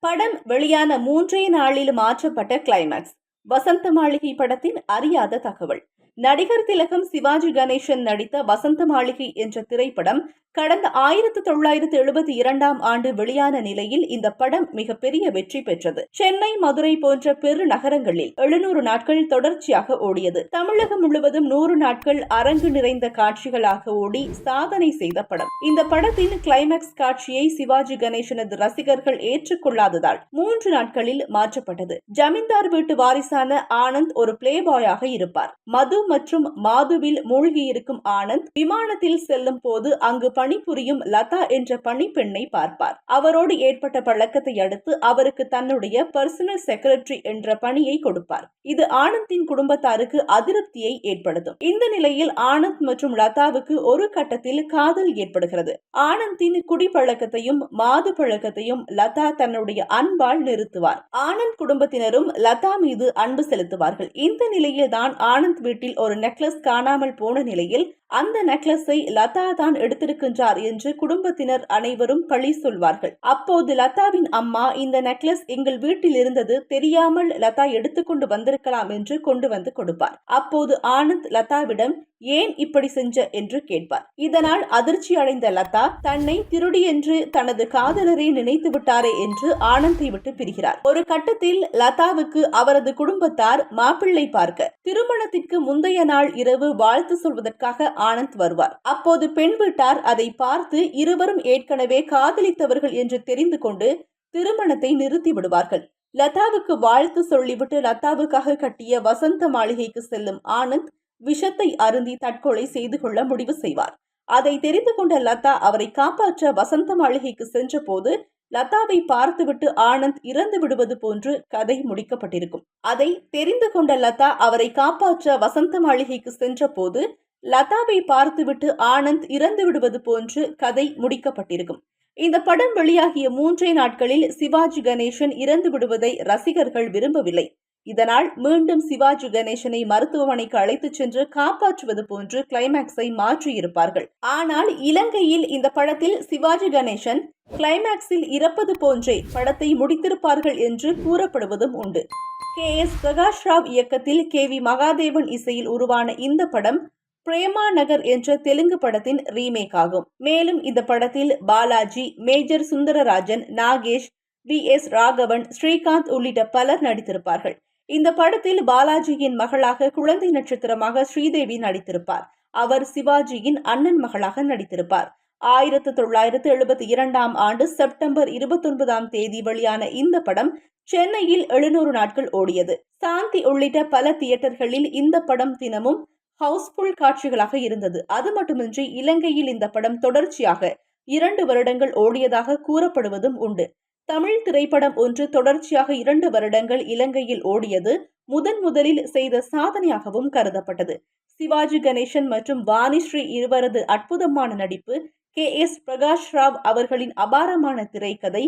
படம் வெளியான மூன்றே நாளில் மாற்றப்பட்ட கிளைமேக்ஸ் வசந்த மாளிகை படத்தின் அறியாத தகவல். நடிகர் திலகம் சிவாஜி கணேசன் நடித்த வசந்த மாளிகை என்ற திரைப்படம் கடந்த ஆயிரத்து தொள்ளாயிரத்து எழுபத்தி இரண்டாம் ஆண்டு வெளியான நிலையில் இந்த படம் மிகப்பெரிய வெற்றி பெற்றது. சென்னை மதுரை போன்ற பெரு நகரங்களில் எழுநூறு நாட்கள் தொடர்ச்சியாக ஓடியது. தமிழகம் முழுவதும் நூறு நாட்கள் அரங்கு நிறைந்த காட்சிகளாக ஓடி சாதனை செய்த படம். இந்த படத்தின் கிளைமேக்ஸ் காட்சியை சிவாஜி கணேசனது ரசிகர்கள் ஏற்றுக்கொள்ளாததால் மூன்று நாட்களில் மாற்றப்பட்டது. ஜமீன்தார் வீட்டு வாரிசான ஆனந்த் ஒரு பிளே பாயாக இருப்பார். மது மற்றும் மாதுவில் மூழ்கியிருக்கும் ஆனந்த் விமானத்தில் செல்லும் போது அங்கு பணிபுரியும் லதா என்ற பணிப்பெண்ணை பார்ப்பார். அவரோடு ஏற்பட்ட பழக்கத்தை அடுத்து அவருக்கு தன்னுடைய பர்சனல் செக்ரட்டரி என்ற பணியை கொடுப்பார். இது ஆனந்தின் குடும்பத்தாருக்கு அதிருப்தியை ஏற்படுத்தும். இந்த நிலையில் ஆனந்த் மற்றும் லதாவுக்கு ஒரு கட்டத்தில் காதல் ஏற்படுகிறது. ஆனந்தின் குடிப்பழக்கத்தையும் மாது பழக்கத்தையும் லதா தன்னுடைய அன்பால் நிறுத்துவார். ஆனந்த் குடும்பத்தினரும் லதா மீது அன்பு செலுத்துவார்கள். இந்த நிலையில் தான் ஆனந்த் வீட்டில் ஒரு நெக்லஸ் காணாமல் போன நிலையில் அந்த நெக்லஸை லதா தான் எடுத்திருக்கின்றார் என்று குடும்பத்தினர் அனைவரும் பழி சொல்வார்கள். அப்போது லதாவின் அம்மா இந்த நெக்லஸ் எங்கள் வீட்டில் இருந்தது தெரியாமல் லதா எடுத்துக்கொண்டு வந்திருக்கலாம் என்று கொண்டு வந்து கொடுப்பார். அப்போது ஆனந்த் லதாவிடம் ஏன் இப்படி செஞ்ச? என்று கேட்பார். இதனால் அதிர்ச்சி அடைந்த லதா தன்னை திருடி என்று தனது காதலரை நினைத்து விட்டாரே என்று ஆனந்தை விட்டு பிரிகிறார். ஒரு கட்டத்தில் லதாவுக்கு அவரது குடும்பத்தார் மாப்பிள்ளை பார்க்க திருமணத்திற்கு முந்தைய முந்தைய நாள் இரவு வாழ்த்து சொல்வதற்காக ஆனந்த் வருவார். அப்போது பெண் வீட்டார் அதை பார்த்து இருவரும் ஏற்கனவே காதலித்தவர்கள் என்று தெரிந்து கொண்டு திருமணத்தை நிறுத்தி விடுவார்கள். லதாவுக்கு வாழ்த்து சொல்லிவிட்டு லதாவுக்காக கட்டிய வசந்த மாளிகைக்கு செல்லும் ஆனந்த் விஷத்தை அருந்தி தற்கொலை செய்து கொள்ள முடிவு செய்வார். அதை தெரிந்து கொண்ட லதா அவரை காப்பாற்ற வசந்த மாளிகைக்கு சென்றபோது லதாவை பார்த்துவிட்டு ஆனந்த் இறந்து விடுவது போன்று கதை முடிக்கப்பட்டிருக்கும். அதை தெரிந்து கொண்ட லதா அவரை காப்பாற்ற வசந்த மாளிகைக்கு சென்றபோது லதாவை பார்த்துவிட்டு ஆனந்த் இறந்து விடுவது போன்று கதை முடிக்கப்பட்டிருக்கும். இந்த படம் வெளியாகிய மூன்றே நாட்களில் சிவாஜி கணேசன் இறந்து விடுவதை ரசிகர்கள் விரும்பவில்லை. இதனால் மீண்டும் சிவாஜி கணேசனை மருத்துவமனைக்கு அழைத்துச் சென்று காப்பாற்றுவது போன்று கிளைமேக்ஸை மாற்றியிருப்பார்கள். ஆனால் இலங்கையில் இந்த படத்தில் சிவாஜி கணேசன் கிளைமேக்ஸில் இறப்பது போன்றே படத்தை முடித்திருப்பார்கள் என்று கூறப்படுவதும் உண்டு. கே. எஸ். பிரகாஷ் ராவ் இயக்கத்தில் கே. வி. மகாதேவன் இசையில் உருவான இந்த படம் பிரேமா நகர் என்ற தெலுங்கு படத்தின் ரீமேக் ஆகும். மேலும் இந்த படத்தில் Balaji Major Sundararajan Nagesh V. S. Raghavan Srikanth உள்ளிட்ட பலர் நடித்திருப்பார்கள். இந்த படத்தில் பாலாஜியின் மகளாக குழந்தை நட்சத்திரமாக ஸ்ரீதேவி நடித்திருப்பார். அவர் சிவாஜியின் அண்ணன் மகளாக நடித்திருப்பார். ஆயிரத்து தொள்ளாயிரத்து எழுபத்தி இரண்டாம் ஆண்டு செப்டம்பர் இருபத்தொன்பதாம் தேதி வெளியான இந்த படம் சென்னையில் எழுநூறு நாட்கள் ஓடியது. சாந்தி உள்ளிட்ட பல தியேட்டர்களில் இந்த படம் தினமும் ஹவுஸ்ஃபுல் காட்சிகளாக இருந்தது. அது மட்டுமின்றி இலங்கையில் இந்த படம் தொடர்ச்சியாக இரண்டு வருடங்கள் ஓடியதாக கூறப்படுவதும் உண்டு. தமிழ் திரைப்படம் ஒன்று தொடர்ச்சியாக இரண்டு வருடங்கள் இலங்கையில் ஓடியது முதன் முதலில் செய்த சாதனையாகவும் கருதப்பட்டது. சிவாஜி கணேசன் மற்றும் வாணிஸ்ரீ இருவரது அற்புதமான நடிப்பு கே எஸ் பிரகாஷ் ராவ் அவர்களின் அபாரமான திரைக்கதை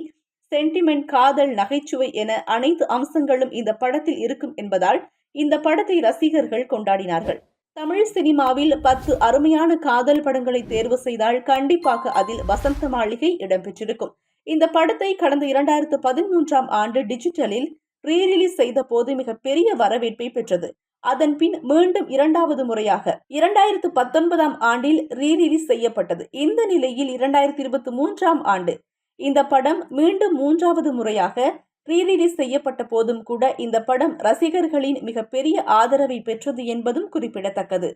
சென்டிமெண்ட் காதல் நகைச்சுவை என அனைத்து அம்சங்களும் இந்த படத்தில் இருக்கும் என்பதால் இந்த படத்தை ரசிகர்கள் கொண்டாடினார்கள். தமிழ் சினிமாவில் பத்து அருமையான காதல் படங்களை தேர்வு செய்தால் கண்டிப்பாக அதில் வசந்த மாளிகை இடம்பெற்றிருக்கும். இந்த படத்தை கடந்த இரண்டாயிரத்து பதிமூன்றாம் ஆண்டு டிஜிட்டலில் ரீரிலீஸ் செய்த போது மிகப்பெரிய வரவேற்பை பெற்றது. அதன் பின் மீண்டும் இரண்டாவது முறையாக. இரண்டாயிரத்து பத்தொன்பதாம் ஆண்டில் ரீரிலீஸ் செய்யப்பட்டது. இந்த நிலையில் இரண்டாயிரத்தி இருபத்தி மூன்றாம் ஆண்டு. இந்த படம் மீண்டும் மூன்றாவது முறையாக ரீரிலீஸ் செய்யப்பட்ட போதும் கூட இந்த படம் ரசிகர்களின் மிகப்பெரிய ஆதரவை பெற்றது என்பதும் குறிப்பிடத்தக்கது.